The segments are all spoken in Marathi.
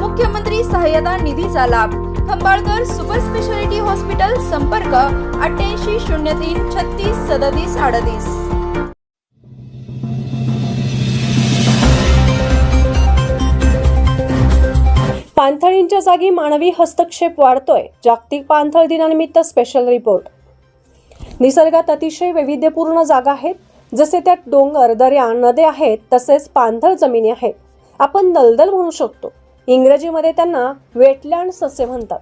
मुख्यमंत्री सहाय्यता निधीचा लाभ. खंबाळकर सुपर स्पेशालिटी हॉस्पिटल संपर्क अठ्ठ्याऐंशी शून्य तीन छत्तीस सदतीस अडतीस. पाणथळींच्या जागी मानवी हस्तक्षेप वाढतोय. जागतिक पाणथळ दिनानिमित्त स्पेशल रिपोर्ट निसर्गात अतिशय वैविध्यपूर्ण जागा आहेत. जसे त्यात डोंगर दर्या नद्या आहेत तसेच पाणथळ जमिनी आहेत. आपण दलदल म्हणू शकतो. इंग्रजीमध्ये त्यांना वेटलँड्स असे म्हणतात.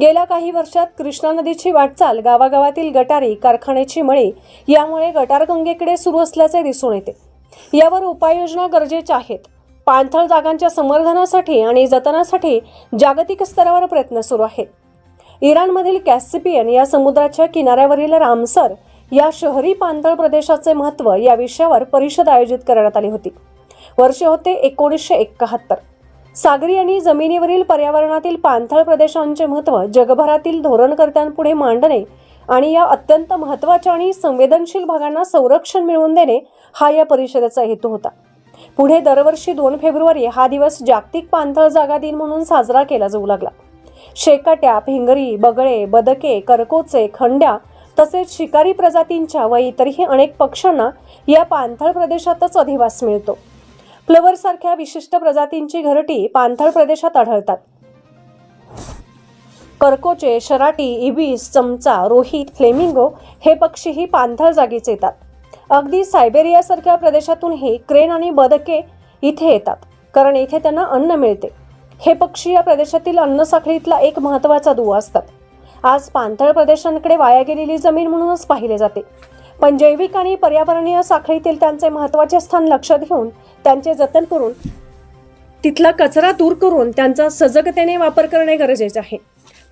गेल्या काही वर्षात कृष्णा नदीची वाटचाल गावागावातील गटारी कारखान्याची मळी यामुळे गटारगंगेकडे सुरू असल्याचे दिसून येते. यावर उपाययोजना गरजेच्या आहेत. पाणथळ जागांच्या संवर्धनासाठी आणि जतनासाठी जागतिक स्तरावर प्रयत्न सुरू आहेत. इराणमधील कॅसिपियन या समुद्राच्या किनाऱ्यावरील रामसर या शहरी पाणथळ प्रदेशाचे महत्त्व या विषयावर परिषद आयोजित करण्यात आली होती. वर्ष होते एकोणीसशे एकाहत्तर सागरी आणि जमिनीवरील पर्यावरणातील पाणथळ प्रदेशांचे महत्त्व जगभरातील धोरणकर्त्यांपुढे मांडणे आणि या अत्यंत महत्त्वाच्या आणि संवेदनशील भागांना संरक्षण मिळवून देणे हा या परिषदेचा हेतू होता. पुढे दरवर्षी दोन फेब्रुवारी हा दिवस जागतिक पाणथळ जागा दिन म्हणून साजरा केला जाऊ लागला. शेकाट्या भिंगरी बगळे बदके करकोचे खंड्या तसेच शिकारी प्रजातींच्या व इतरही अनेक पक्ष्यांना या पाणथळ प्रदेशातच अधिवास मिळतो. फ्लवर सारख्या विशिष्ट प्रजातींची घरटी पाणथळ प्रदेशात आढळतात. कर्कोचे शराटी इबिस चमचा रोहित फ्लेमिंगो हे पक्षीही पाणथळ जागीच येतात. अगदी सायबेरियासारख्या प्रदेशातूनही क्रेन आणि बदके इथे येतात कारण इथे त्यांना अन्न मिळते. हे पक्षी या प्रदेशातील अन्न साखळीतला एक महत्त्वाचा दुवा असतात. आज पाणथळ प्रदेशांकडे वाया गेलेली जमीन म्हणूनच पाहिले जाते. पण जैविक आणि पर्यावरणीय साखळीतील त्यांचे महत्त्वाचे स्थान लक्षात घेऊन त्यांचे जतन करून तिथला कचरा दूर करून त्यांचा सजगतेने वापर करणे गरजेचे आहे.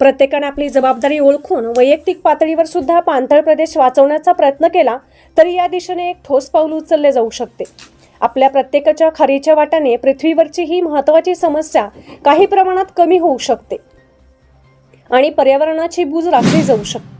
प्रत्येकाने आपली जबाबदारी ओळखून वैयक्तिक पातळीवर सुद्धा पाणथळ प्रदेश वाचवण्याचा प्रयत्न केला तरी या दिशेने एक ठोस पाऊल उचलले जाऊ शकते. आपल्या प्रत्येकाच्या खारीच्या वाट्याने पृथ्वीवरची ही महत्त्वाची समस्या काही प्रमाणात कमी होऊ शकते आणि पर्यावरणाची बूज राखली जाऊ शकते.